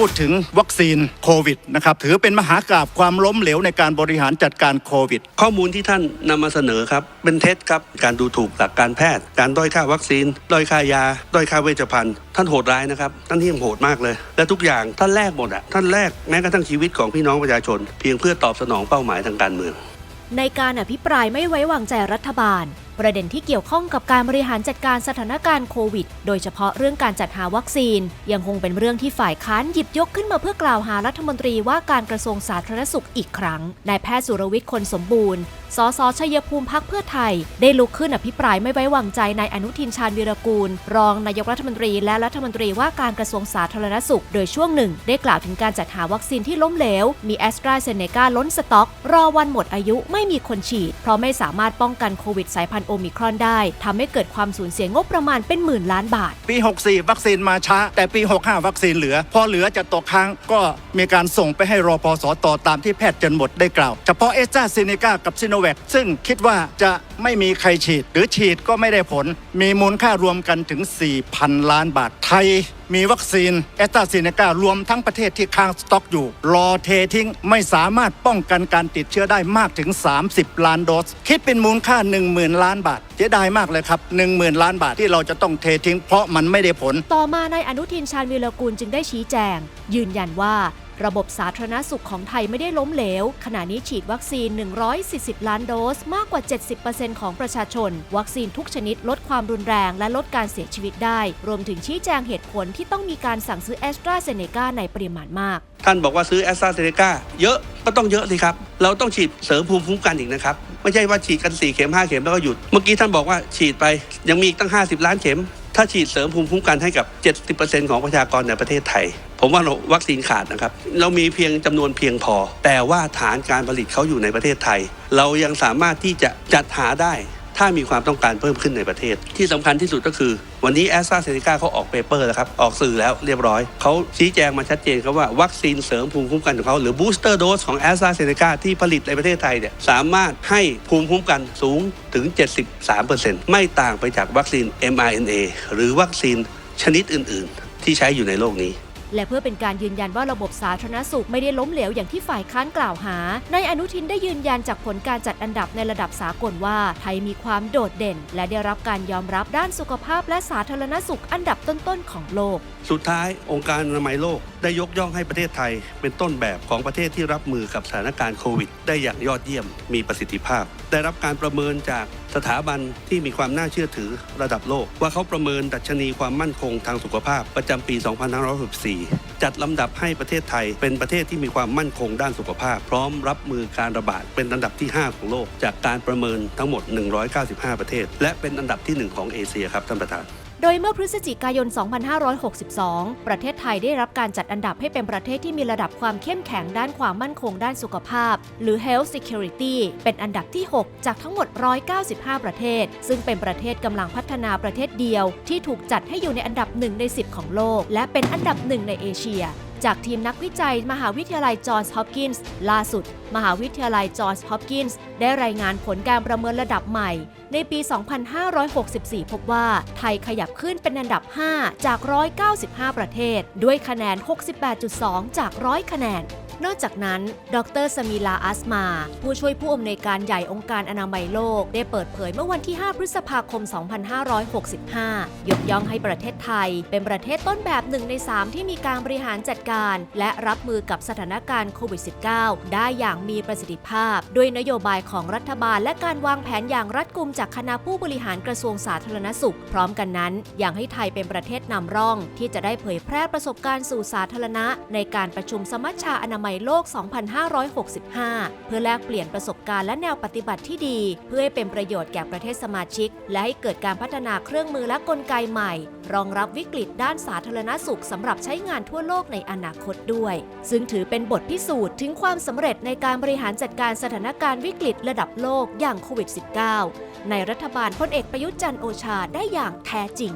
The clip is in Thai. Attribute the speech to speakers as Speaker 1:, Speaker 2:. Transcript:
Speaker 1: พูดถึงวัคซีนโควิดนะครับถือเป็นมหากราบความล้มเหลวในการบริหารจัดการโควิด
Speaker 2: ข้อมูลที่ท่านนำมาเสนอครับ เป็นเท็จครับการดูถูกหลักการแพทย์ การด้อยค่าวัคซีน ด้อยค่ายา ด้อยค่าเวชภัณฑ์ ท่านโหดร้ายนะครับท่านเที่ยมโหดมากเลย และทุกอย่างท่านแลกหมดอะท่านแลกแม้กระทั่งชีวิตของพี่น้องประชาชน เพียงเพื่อตอบสนองเป้าหมายทางการเมือง
Speaker 3: ในการอภิปรายไม่ไว้วางใจรัฐบาล ประเด็นที่เกี่ยวข้องกับการบริหารจัดการสถานการณ์โควิด โดยเฉพาะเรื่องการจัดหาวัคซีน ยังคงเป็นเรื่องที่ฝ่ายค้านหยิบยกขึ้นมาเพื่อกล่าวหารัฐมนตรีว่าการกระทรวงสาธารณสุขอีกครั้งนายแพทย์สุรวิทย์คนสมบูรณ์ สสชัยภูมิพักเพื่อไทย ได้ลุกขึ้นอภิปรายไม่ไว้วางใจนายอนุทินชาญวีรกูล รองนายกรัฐมนตรีและรัฐมนตรีว่าการกระทรวงสาธารณสุข โดยช่วงหนึ่ง ได้กล่าวถึงการจัดหาวัคซีนที่ล้มเหลว มีแอสตราเซเนกาล้นสต็อก รอวันหมดอายุไม่มีคนฉีด เพราะไม่สามารถป้องกันโควิดสายพันธุ์โอมิครอนได้ทำให้เกิดความสูญเสียงบประมาณเป็นหมื่นล้านบาท
Speaker 1: ปี 64 วัคซีนมาช้า แต่ปี 65 วัคซีนเหลือ พอเหลือจะตกค้างก็มีการส่งไปให้รอพอสอต่อตามที่แพทย์จนหมดได้กล่าว เฉพาะเอสตราเซเนกากับซิโนแวคซึ่งคิดว่าจะไม่มีใครฉีด หรือฉีดก็ไม่ได้ผล มีมูลค่ารวมกันถึง 4,000 ล้านบาทไทย มีวัคซีนแอสตราเซเนการวมทั้งประเทศที่ค้างสต็อกอยู่ รอเททิ้งไม่สามารถป้องกันการติดเชื้อได้มากถึง 30 ล้านโดส คิดเป็นมูลค่า 10,000 ล้านบาทเสียดายมากเลยครับ 10,000 ล้านบาทที่เราจะต้องเททิ้งเพราะมันไม่ได้ผล
Speaker 3: ต่อมานายอนุทินชาญวีรกูลจึงได้ชี้แจง ยืนยันว่า ระบบสาธารณสุขของไทยไม่ได้ล้มเหลว ขณะนี้ฉีดวัคซีน 140 ล้านโดส มากกว่า 70%ของประชาชน วัคซีนทุกชนิดลดความรุนแรงและลดการเสียชีวิตได้ รวมถึงชี้แจงเหตุผลที่ต้องมีการสั่งซื้อแอสตราเซเนกาในปริมาณมาก
Speaker 2: ท่านบอกว่าซื้อแอสตราเซเนกาเยอะก็ต้องเยอะสิครับ เราต้องฉีดเสริมภูมิคุ้มกันอีกนะครับ ไม่ใช่ว่าฉีดกัน 4 เข็ม 5 เข็มแล้วก็หยุด เมื่อกี้ท่านบอกว่าฉีดไปยังมีอีกตั้ง 50 ล้านเข็ม ถ้าฉีดเสริมภูมิคุ้มกันให้กับ 70%ของประชากรในประเทศไทย ผมว่าวัคซีนขาดนะครับ เรามีเพียงจำนวนเพียงพอ แต่ว่าฐานการผลิตเขาอยู่ในประเทศไทย เรายังสามารถที่จะจัดหาได้ ถ้ามีความต้องการเพิ่มขึ้นในประเทศ ที่สำคัญที่สุดก็คือ วันนี้แอสตราเซเนกาเขาออกเปเปอร์แล้วครับ ออกสื่อแล้วเรียบร้อยเขาชี้แจงมาชัดเจนครับว่าวัคซีนเสริมภูมิคุ้มกันของเขาหรือบูสเตอร์โดสของแอสตราเซเนกาที่ผลิตในประเทศไทยเนี่ยสามารถให้ภูมิคุ้มกันสูงถึง 73%ไม่ต่างไปจากวัคซีน mRNA หรือวัคซีนชนิดอื่น ๆ ที่ใช้อยู่ในโลกนี้
Speaker 3: และเพื่อเป็นการยืนยันว่าระบบสาธารณสุขไม่ได้ล้มเหลวอย่างที่ฝ่ายค้านกล่าวหานายอนุทินได้ยืนยันจากผลการจัดอันดับในระดับสากลว่า ไทยมีความโดดเด่น และได้รับการยอมรับด้านสุขภาพและสาธารณสุขอันดับต้นๆของโลก
Speaker 2: สุดท้ายองค์การอนามัยโลกได้ยกย่องให้ประเทศไทย เป็นต้นแบบของประเทศที่รับมือกับสถานการณ์โควิด ได้อย่างยอดเยี่ยมมีประสิทธิภาพ ได้รับการประเมินจากสถาบันที่มีความน่าเชื่อถือระดับโลก ว่าเขาประเมินดัชนีความมั่นคงทางสุขภาพประจำปี 2564 จัดลำดับให้ประเทศไทยเป็นประเทศที่มีความมั่นคงด้านสุขภาพ พร้อมรับมือการระบาดเป็นอันดับที่ 5 ของโลก จากการประเมินทั้งหมด 195 ประเทศ และเป็นอันดับที่หนึ่งของเอเชียครับท่านประธาน
Speaker 3: โดยเมื่อพฤศจิกายน 2562 ประเทศไทยได้รับการจัดอันดับให้เป็นประเทศที่มีระดับความเข้มแข็งด้านความมั่นคงด้านสุขภาพ หรือ Health Security เป็นอันดับที่ 6 จากทั้งหมด 195 ประเทศ ซึ่งเป็นประเทศกำลังพัฒนาประเทศเดียว ที่ถูกจัดให้อยู่ในอันดับ 1 ใน 10 ของโลก และเป็นอันดับ 1 ในเอเชีย จากทีมนักวิจัย มหาวิทยาลัยจอห์นส์ฮอปกินส์ล่าสุด มหาวิทยาลัยจอห์นส์ฮอปกินส์ได้รายงานผลการประเมินระดับใหม่ ในปี 2564 พบว่าไทยขยับขึ้นเป็นอันดับ 5 จาก 195 ประเทศ ด้วยคะแนน 68.2 จาก 100 คะแนน นอกจากนั้น ดรสมีลาอัสมา ผู้ช่วยผู้อำนวยการใหญ่องค์การอนามัยโลก ได้เปิดเผยเมื่อวันที่ 5 พฤษภาคม 2565 ยกย่องให้ประเทศไทย เป็นประเทศต้นแบบหนึ่งใน 3 ที่มีการบริหารจัดการ และรับมือกับสถานการณ์โควิด -19 ได้อย่างมีประสิทธิภาพ ด้วยนโยบายของรัฐบาล และการวางแผนอย่างรัดกุมจากคณะผู้บริหารกระทรวงสาธารณสุข พร้อมกันนั้นอย่างให้ไทยเป็นประเทศนำร่อง ที่จะได้เผยแพร่ประสบการณ์สู่สาธารณะ ในการประชุมสมัชชาอนามัยโลก 2565 เพื่อแลกเปลี่ยนประสบการณ์และแนวปฏิบัติที่ดี เพื่อให้เป็นประโยชน์แก่ประเทศสมาชิก และให้เกิดการพัฒนาเครื่องมือและกลไกใหม่ รองรับวิกฤตด้านสาธารณสุขสำหรับใช้งานทั่วโลกในอนาคตด้วย ซึ่งถือเป็นบทพิสูจน์ถึงความสำเร็จในการบริหารจัดการสถานการณ์วิกฤตระดับโลกอย่างโควิด -19 ในรัฐบาลพลเอกประยุทธ์จันทร์โอชาได้อย่างแท้จริง